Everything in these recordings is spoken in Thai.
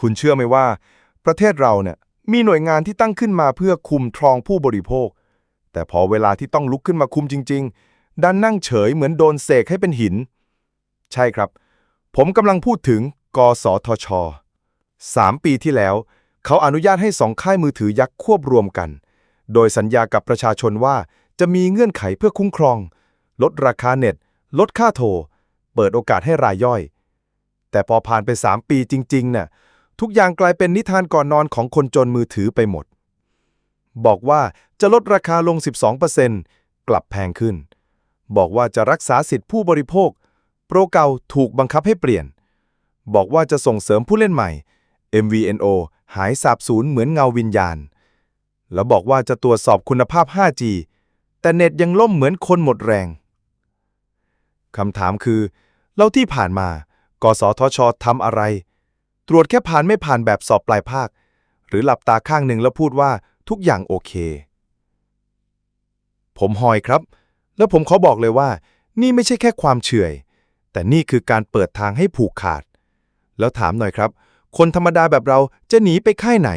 คุณเชื่อไหมว่า ประเทศเราเนี่ยมีหน่วยงานที่ตั้งขึ้นมาเพื่อคุมทรองผู้บริโภค แต่พอเวลาที่ต้องลุกขึ้นมาคุมจริง ๆ ดันนั่งเฉยเหมือนโดนเสกให้เป็นหิน ใช่ครับ ผมกำลังพูดถึง กสทชสามปีที่แล้ว เขาอนุญาตให้สองค่ายมือถือยักษ์ควบรวมกัน โดยสัญญากับประชาชนว่าจะมีเงื่อนไขเพื่อคุ้มครอง ลดราคาเน็ต ลดค่าโทร เปิดโอกาสให้รายย่อย แต่พอผ่านไป 3 ปีจริงๆน่ะทุกอย่างกลายเป็นนิทานก่อนนอนของคนจนมือถือไปหมด บอกว่าจะลดราคาลง 12%กลับแพงขึ้น บอกว่าจะรักษาสิทธิผู้บริโภค โปรเก่าถูกบังคับให้เปลี่ยน บอกว่าจะส่งเสริมผู้เล่นใหม่ MVNO หายสาบสูญเหมือนเงาวิญญาณ แล้วบอกว่าจะตรวจสอบคุณภาพ 5G แต่เน็ตยังล่มเหมือนคนหมดแรง คำถามคือแล้วที่ผ่านมา กสทชทำอะไร ตรวจแค่ผ่านไม่ผ่านแบบสอบปลายภาค หรือหลับตาข้างหนึ่งแล้วพูดว่าทุกอย่างโอเค ผมหอยครับ แล้วผมขอบอกเลยว่า นี่ไม่ใช่แค่ความเฉื่อย แต่นี่คือการเปิดทางให้ผูกขาด แล้วถามหน่อยครับ คนธรรมดาแบบเราจะหนีไปค่ายไหน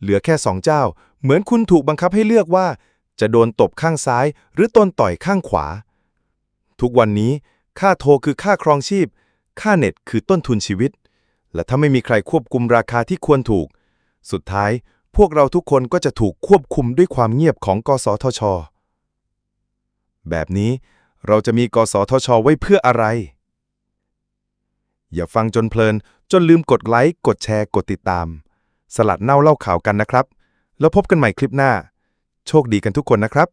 เหลือแค่สองเจ้า เหมือนคุณถูกบังคับให้เลือกว่า จะโดนตบข้างซ้าย หรือตนต่อยข้างขวา ทุกวันนี้ค่าโทรคือค่าครองชีพ ค่าเน็ตคือต้นทุนชีวิต และถ้าไม่มีใครควบคุมราคาที่ควรถูก สุดท้ายพวกเราทุกคนก็จะถูกควบคุมด้วยความเงียบของกสทช แบบนี้เราจะมีกสทช ไว้เพื่ออะไร อย่าฟังจนเพลิน จนลืมกดไลค์ กดแชร์ กดติดตาม สลัดเน่าเล่าข่าวกันนะครับ แล้วพบกันใหม่คลิปหน้า โชคดีกันทุกคนนะครับ